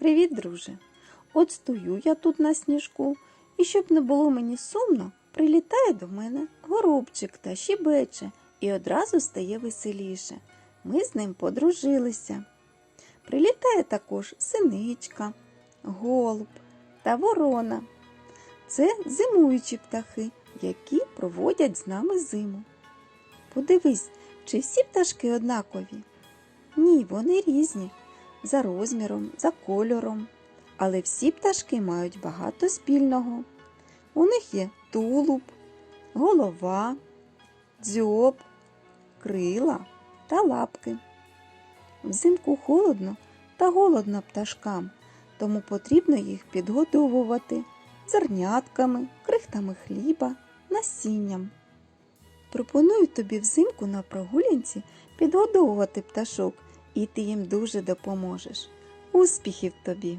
Привіт, друже. От стою я тут на сніжку, і щоб не було мені сумно, прилітає до мене горобчик та щебече і одразу стає веселіше. Ми з ним подружилися. Прилітає також синичка, голуб та ворона. Це зимуючі птахи, які проводять з нами зиму. Подивись, чи всі пташки однакові? Ні, вони різні за розміром, за кольором. Але всі пташки мають багато спільного. У них є тулуб, голова, дзьоб, крила та лапки. Взимку холодно та голодно пташкам, тому потрібно їх підгодовувати зернятками, крихтами хліба, насінням. Пропоную тобі взимку на прогулянці підгодовувати пташок, і ти їм дуже допоможеш. Успіхів тобі!